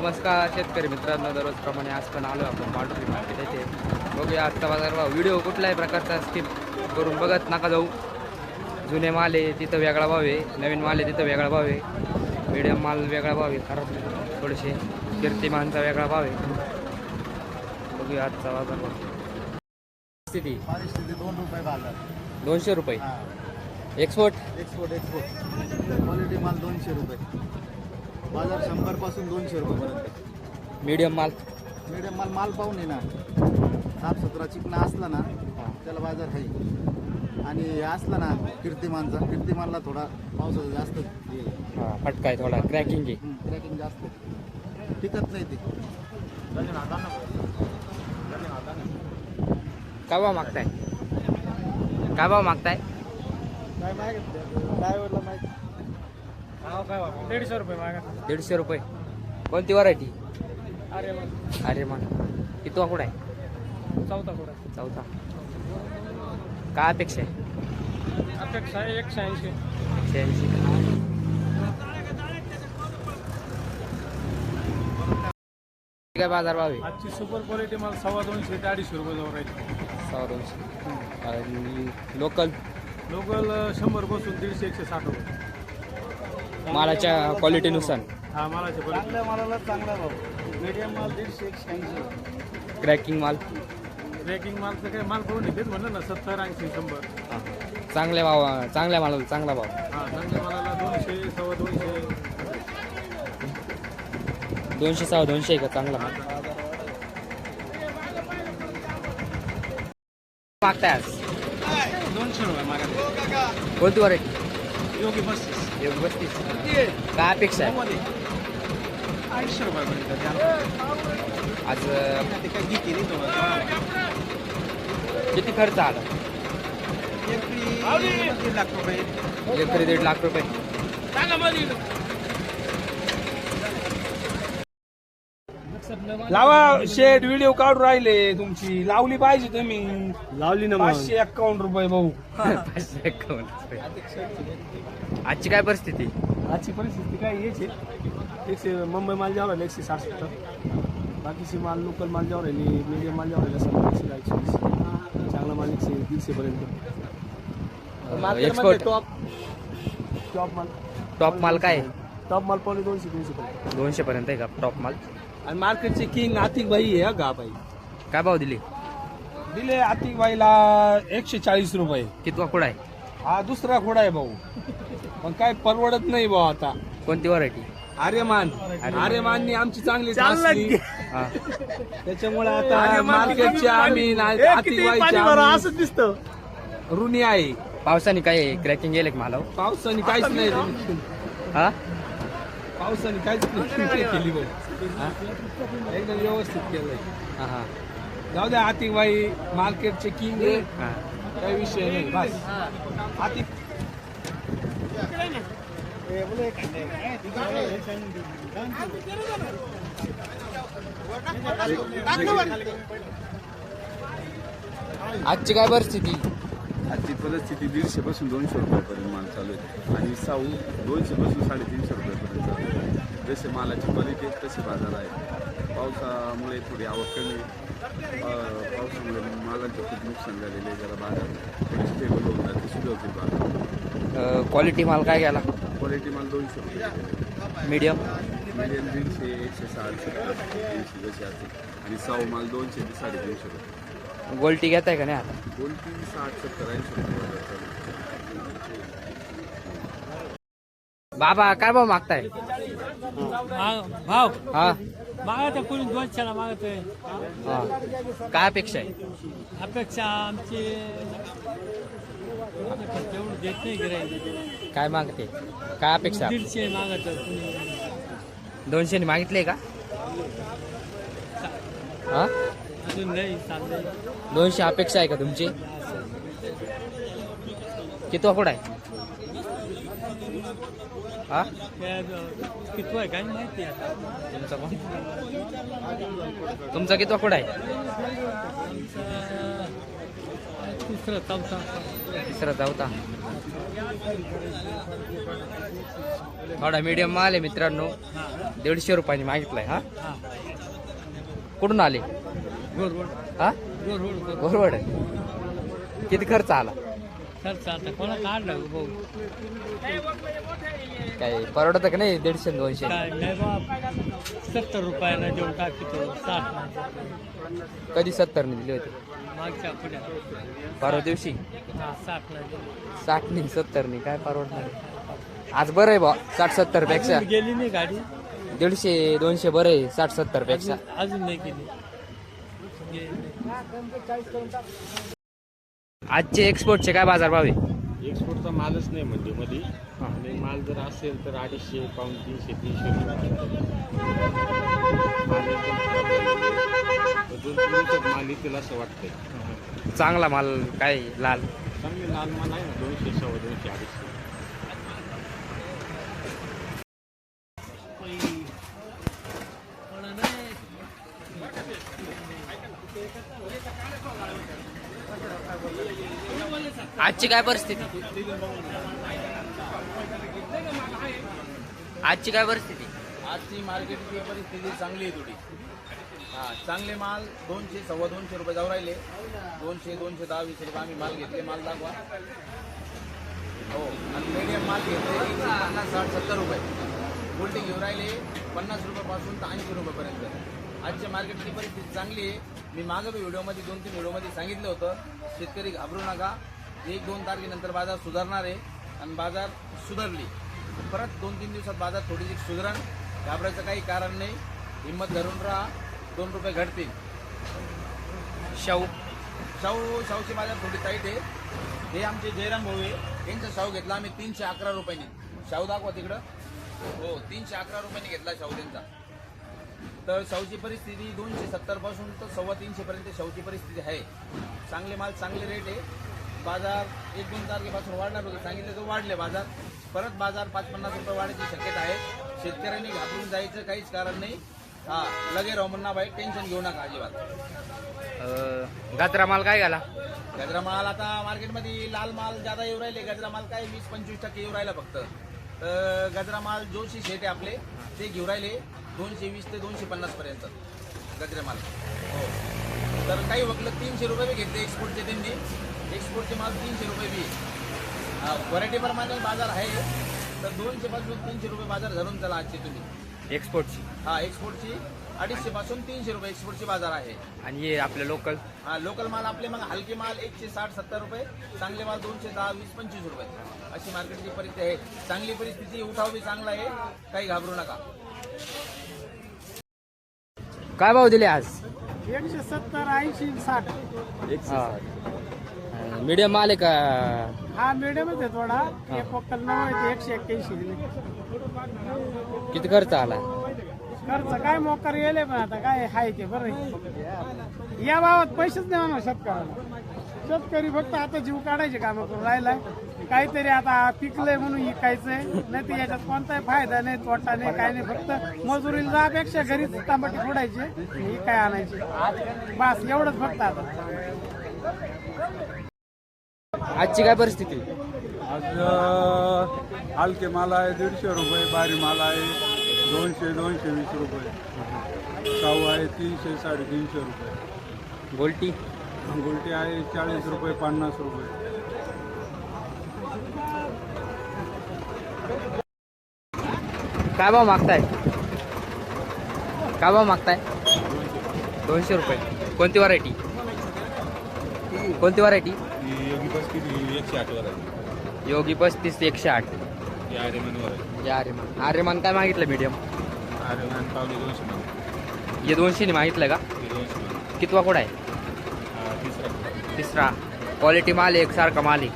नमस्कार शेतकरी मित्रांनो दररोजप्रमाणे आज पण आलो आपण मांडुरी मार्केट येथे. बघूया आजचा बाजार भाव. व्हिडिओ कुठल्याही प्रकारचा स्किप करून बघत नका जाऊ. जुने माल आहे तिथं वेगळा भाव आहे. नवीन माल आहे तिथं वेगळा भाव आहे. मीडियम माल वेगळा भाव आहे खराब थोडेसे कीर्तिमानचा वेगळा भाव आहे. बघूया आजचा बाजार भाव. स्थिती दोन रुपये बाजार दोनशे रुपये. एक्सपोर्ट एक्सपोर्ट एक्सपोर्ट क्वालिटी माल दोनशे रुपये. बाजार शंभरपासून दोनशे रुपयेपर्यंत. मीडियम माल. मिडियम माल माल पाहून आहे ना. साफ सुथरा चिकना असला ना त्याला बाजार आहे आणि हे असला ना कीर्तिमानचा कीर्तिमानला थोडा पावसाचा जास्त हे. फटका आहे थोडा क्रॅकिंग आहे. क्रॅकिंग जास्त टिकत नाही ते. काय भाव मागताय? काय भाव मागताय? काय मागितलं? काय वडलं माहिती दीडशे रुपये मागा. दीडशे रुपये. कोणती व्हरायटी अरे मग अरे मान किती कुठं आहे? चौथा कुठं चौथा. काय अपेक्षा आहे? अपेक्षा आहे एकशे ऐंशी. एकशे ऐंशी. काय बाजार भाव आहे. आजची सुपर क्वालिटी मला सव्वा दोनशे ते अडीचशे रुपये जाऊ राहील. सव्वा दोनशे. आणि लोकल लोकल शंभरपासून दीडशे एकशे साठ रुपये. मालाच्या क्वालिटीनुसार हा मालाचे क्वालिटी चांगल्या मालाला चांगला भाव. मीडियम माल दीडशे एकशे ऐंशी. क्रॅकिंग माल. ट्रेकिंग मालचं काय माल करून तेच म्हणलं ना सत्तर ऐंशी शंभर. हां. चांगल्या भाव चांगल्या मालाला चांगला भाव. हा चांगल्या मालाला दोनशे सव्वा दोनशे. दोनशे सहा दोनशे आहे का? चांगला माल. मागताय आज? दोनशे रुपये मागा कोणती व्हरायटी योगी बत्तीस काय अपेक्षा आहे? रुपयापर्यंत आज किती खर्च आला? दीड लाख रुपये. एकरी दीड लाख रुपये. लावा शेड व्हिडिओ काढून राहिले तुमची. लावली पाहिजे तुम्ही. लावली ना पाचशे एक्कावन्न रुपये भाऊ. पाचशे एकावन्न रुपये. आजची काय परिस्थिती? आजची परिस्थिती काय हेच आहे. एकशे मुंबई माल जाऊ राहिले एकशे साठ सत्तर. बाकीचे माल लोकल माल जाऊ राहिले मीडियम माल जाऊ राहिले सत्तर एकशे एकशे चांगला माल एकशे दीडशे पर्यंत. एक्सपोर्ट टॉप टॉप माल. टॉप माल काय? आहे? टॉप माल पावले दोनशे तीनशे पर्यंत. दोनशे पर्यंत आहे का? टॉप माल? आणि मार्केटचे किंग आतिक भाई आहे का भाई काय भाव दिले? दिले आतिक भाईला एकशे चाळीस रुपये. कितवा कुठं आहे? हा दुसरा खोडा आहे भाऊ. पण काय परवडत नाही भाऊ आता. कोणती व्हरायटी आर्यमान. आर्यमाननी आमची चांगली हा. त्याच्यामुळे आता मार्केटचे आम्ही ना- आतिक भाईचे आम्ही असंच दिसतं. ऋणी आहे. पावसाने काय क्रॅकिंग गेले का मला पावसाने काहीच नाही. हा? पावसाने काहीच नाही. केली भाऊ? एकदम व्यवस्थित केलंय. हा हा. जाऊ द्या आतिक भाई मार्केटचे किंग आहे. हा. काही विषय नाही बस. आतिक आजची काय परिस्थिती? आजची परिस्थिती दीडशे पासून दोनशे रुपयापर्यंत माल चालू आहे. आणि साऊ दोनशे पासून साडेतीनशे रुपयापर्यंत चालू आहे. जसे मालाची क्वालिटी तसे बाज़ार आहे. पावसामुळे थोडी आवक कमी पावसामुळे मालाचे खूप नुकसान झालेले जरा बाज़ार. थोडी स्टेबल होऊन जाते सुधावतील बाज़ार. क्वालिटी माल काय गेला? क्वालिटी माल दोनशे रुपये मीडियम मिडियम दीडशे एकशे साठ सत्तर ऐंशी जसे असते आणि साऊ माल दोनशे ते साडेतीनशे रुपये. गोल्टी घेताय का नाही आता? कोणती साठ सत्तर ऐंशी रुपये आहे. बाबा काय भाव मागताय? भाव? हा. मागत कोणी दोनशेला मागतोय हा. काय अपेक्षा आहे? अपेक्षा आमची तेवढं देत नाही गिराई काय मागते? काय अपेक्षा? दीडशे मागत कुणी दोनशे मागितले का? हा? अजून नाही चाललंय. दोनशे अपेक्षा आहे का तुमची? किती कुठं आहे? हा? आहे काय माहिती तुमचा कोण? तुमचा किती कुठं आहे? तिसरं चौथा. तिसरा चौथा. थोडा मीडियम माल आहे मित्रांनो. दीडशे रुपयाने मागितलाय हा? कुठून आले? हा? गोरवड. किती खर्च आला? काय परवडत का नाही? दीडशे आणि दोनशे? सत्तर रुपयाला देऊन टाकतो साठ कधी सत्तर ने दिले होते? मागच्या परवा दिवशी? साठ नाही साठ नाही सत्तर नाही काय परवडणार? आज बरं आहे बा साठ सत्तरपेक्षा. गेली नाही गाडी? दीडशे दोनशे बरं आहे साठ सत्तरपेक्षा. अजून नाही गेली. आजचे एक्सपोर्टचे काय बाजार भाव आहे? एक्सपोर्टचा मालच नाही म्हणजे मध्ये आणि माल जर असेल तर अडीचशे पाऊन तीनशे तीनशे रुपये माल एकदम खराब झालेला आहे. दोन तीन दिवसात माल येतील असं वाटतंय. चांगला माल काय लाल? चांगले लाल माल आहे ना दोनशे सव्वा दोनशे अडीचशे. आजची काय परिस्थिती? आजची काय परिस्थिती? आजची मार्केटची परिस्थिती चांगली आहे थोडी. हां चांगले माल दोनशे सव्वा दोनशे रुपये जाऊ राहिले. दोनशे दोनशे दहा वीस रुपये आम्ही माल घेतले माल दाखवा. हो आणि मीडियम माल घेतले पन्नास साठ सत्तर रुपये. उलटी घेऊन राहिले पन्नास रुपयापासून तर ऐंशी रुपयेपर्यंत. आजच्या मार्केटची परिस्थिती चांगली आहे. मी मागं व्हिडिओमध्ये दोन तीन व्हिडिओमध्ये सांगितलं होतं शेतकरी घाबरू नका. एक दोन तारखेनंतर बाजार सुधारणार आहे आणि बाजार सुधारली. परत दोन तीन दिवसात बाजार थोडीशी सुधारण घाबरायचं काही कारण नाही. हिंमत धरून राहा. दोन रुपये घडतील शाहू. शाहू शाहूची बाजार थोडी टाईट आहे. हे आमचे जयराम भाऊ आहे. यांचा शाहू घेतला आम्ही तीनशे अकरा रुपयांनी. शाहू दाखवा तिकडं. हो तीनशे अकरा रुपयांनी घेतला शाहू त्यांचा. तर शाहूची परिस्थिती दोनशे सत्तरपासून तर सव्वा तीनशे पर्यंत शाहूची परिस्थिती आहे. चांगले माल चांगले रेट आहे. बाजार एक दोन तारखेपासून वाढणार होते. सांगितलं तर वाढले बाजार. परत बाजार पाच पन्नास रुपये वाढायची शक्यता आहे. शेतकऱ्यांनी घाबरून जायचं काहीच कारण नाही. हा लगे राहू म्हणा बाई टेन्शन घेऊ नका अजिबात. गाजरा माल काय घाला गजरा माल आता मार्केटमध्ये लाल माल ज्यादा येऊ राहिले गजरा माल काय वीस पंचवीस टक्के येऊ राहिला फक्त. तर गजरा माल जोशी शेट आहे आपले ते घेऊ राहिले दोनशे वीस ते दोनशे पन्नास पर्यंत गजरा माल. हो. तर काही वकलं तीनशे रुपये घेतले एक्सपोर्टचे त्यांनी. एक्सपोर्टचे माल तीनशे रुपये बी. व्हरायटी प्रमाणे बाजार आहे. तर दोनशे पासून तीनशे रुपये बाजार धरून चला आजचे तुम्ही. एक्सपोर्टची? हा एक्सपोर्टची. अडीचशे पासून तीनशे रुपये एक्सपोर्टची बाजार आहे. आणि हे आपलं लोकल हा लोकल माल आपले मग हलके माल एकशे साठ सत्तर रुपये. चांगले माल दोनशे दहा वीस पंचवीस रुपये. अशी मार्केटची परिस्थिती आहे. चांगली परिस्थिती उठाव बी चांगला आहे. काही घाबरू नका. काय भाव दिले आज? एकशे सत्तर ऐंशी साठ. मीडियम आहे. का हा मिडियमच आहे थोडा. एक एकशे एक्क्याऐंशी किती खर्च आला? खर्च काय मोकर गेले पण आता काय हाय ते बरं आहे. या भावात पैसेच नाही म्हणा शेतकऱ्याला. शेतकरी फक्त आता जीव काढायचे काम करून राहिलाय. काहीतरी आता पिकलंय म्हणून विकायचंय. नाही तर याच्यात कोणताही फायदा नाही तोटा नाही काय नाही. फक्त मजुरीला जापेक्षा घरीच तांबटी फोडायची. ही काय आणायची? बस एवढंच फक्त आता. आजची काय परिस्थिती? आज हलके माल आहे दीडशे रुपये बारी माल आहे दोनशे दोनशे वीस रुपये. शाहू आहे तीनशे साडेतीनशे रुपये. गोल्टी? गुलटी आहे चाळीस रुपये पन्नास रुपये. काय भाव मागताय? काय भाव मागताय? दोनशे रुपये. कोणती व्हरायटी कोणती व्हरायटी योगी बस किती? एकशे आठवर आहे. योगी पस्तीस एकशे आठ. या आर्यमनवर आहे. या आर्यमान. आर्यमान काय मागितलं मीडियम आर्यमान पावले दोनशे हे दोनशेने मागितलं का? हे दोनशे कितवा कोड आहे? हा, तिसरा तिसरा. क्वालिटी माल आहे एकसारखा माल आहे.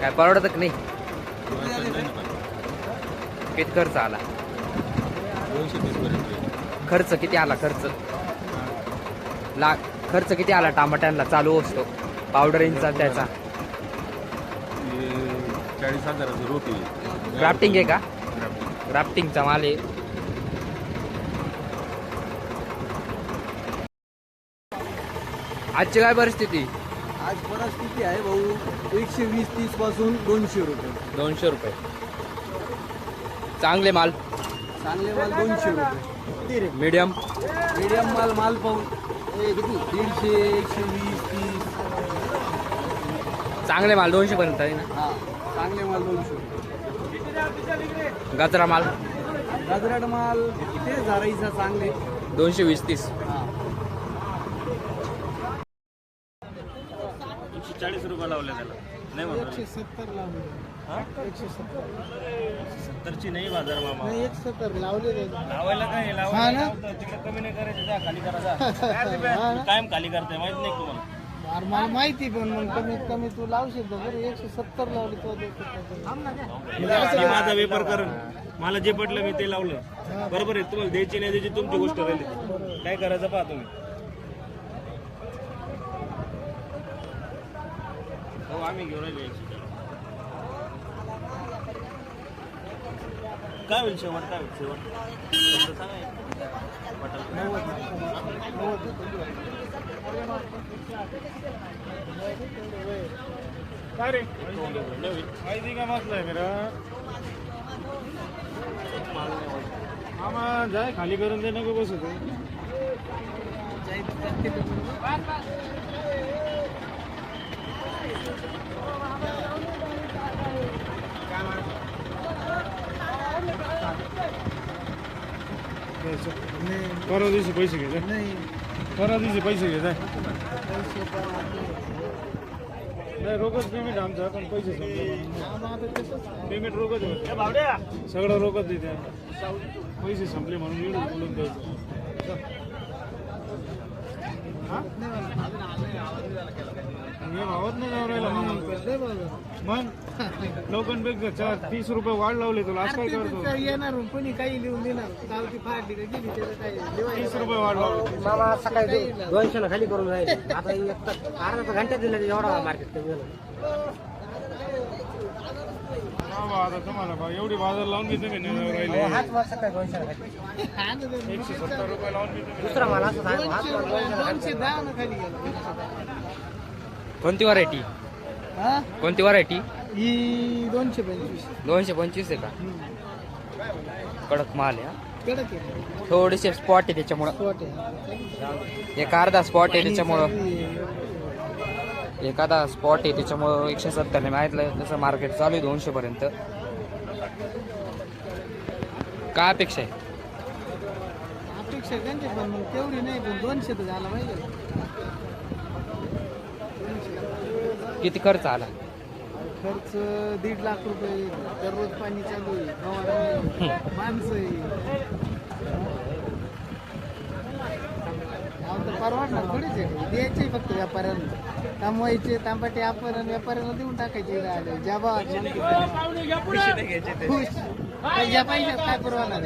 काय परवडत का नाही? दोनशे पण. किती खर्च आला? दोनशे तीसपर्यंत येईल. खर्च किती आला? खर्च? ला खर्च किती आला? टमाट्यांना चालू असतो. पावडरींचा त्याचा. चाळीस हजाराचं रोटी आहे. ग्राफ्टिंग आहे का. ग्राफ्टिंगचा माल आहे. आजची काय परिस्थिती? आज परिस्थिती आहे भाऊ. एकशे वीस तीसपासून दोनशे रुपये. दोनशे रुपये. चांगले माल. चांगले माल दोनशे रुपये. मीडियम मीडियम माल माल पाहून दीडशे एकशे वीस तीस चांगले माल दोनशे पर्यंत आहे ना? हा चांगले माल दोनशे. गजरा माल? गजराट माल ते झाराईचा चांगले. दोनशे वीस तीस. हा. एकशे चाळीस रुपये लावले त्याला. नाही म्हणतो सत्तर लावले एकशे सत्तर. सत्तरची नाही बाजार मामा. एक सत्तर लावले लावायला काय? लावायला लावतो. तिकडे कमी नाही करायचं. जा खाली करा जा. कायम खाली करते माहीत नाही का तुम्हाला मला माहिती पण मग कमीत कमी तू लावशील तर बरं एकशे सत्तर लावली तो मी माझा वेपार करण मला जे पटलं मी ते लावलं. बरोबर आहे तुम्हाला द्यायची नाही द्यायची तुमची गोष्ट राहिली. काय करायचं पहा तुम्ही. हो आम्ही घेऊन राहिले काय होईल शेवट? काय होईल शेवट? काय सांगा एक. माहिती का मसला आहे मेरा मामा जाय खाली करून दे नको बसू तू. परवा दिवशी पैसे घे जाय. परवा दिवशी पैसे घे जाय नाही रोकच पेमेंट आमचं पण पैसे संपले पेमेंट रोकच होतं. सगळं रोकच देते पैसे संपले म्हणून बोलून द्यायचं. हा? हे भावात नाही जाऊ राहिला लोकांपेक्षा चार तीस रुपये वाढ लावले तुला आज काय करतो? येणार कोणी काही लिहून देणार. गावची फाडली का गेली तीस रुपये वाढ लावले. मामा सकाळी दोनशे खाली करून राहिले. आता एक तर अर्धा घंटा दिला एवढा मार्केट हा आता तुम्हाला बा एवढी बाजार लावून घेते मी नाही राहिले. एकशे सत्तर रुपये लावून घेते दुसरा माल असं सांग दोनशे दहा खाली गेला. कोणती व्हरायटी हा? कोणती व्हरायटी ही दोनशे पंचवीस. दोनशे पंचवीस आहे का? कडक माल आहे हा. कडक आहे. थोडेसे स्पॉट आहे त्याच्यामुळं. आहे. एक अर्धा स्पॉट आहे त्याच्यामुळं. एखादा स्पॉट आहे त्याच्यामुळं एकशे सत्तरने माहितलं तसं मार्केट चालू आहे दोनशे पर्यंत. काय अपेक्षा आहे? अपेक्षा त्यांची पण मग तेवढी नाही पण दोनशे तर झाला पाहिजे. किती खर्च आला? खर्च दीड लाख रुपये. दररोज पाणी चालू आहे आहे, माणसं आहे. अहो, तर परवडणार थोडीच आहे. द्यायचे फक्त व्यापाऱ्यांना. थांबवायचे तांबाटे आपण व्यापाऱ्यांना देऊन टाकायचे राहिले ज्या भावात खुश. पाहिजे काय परवाना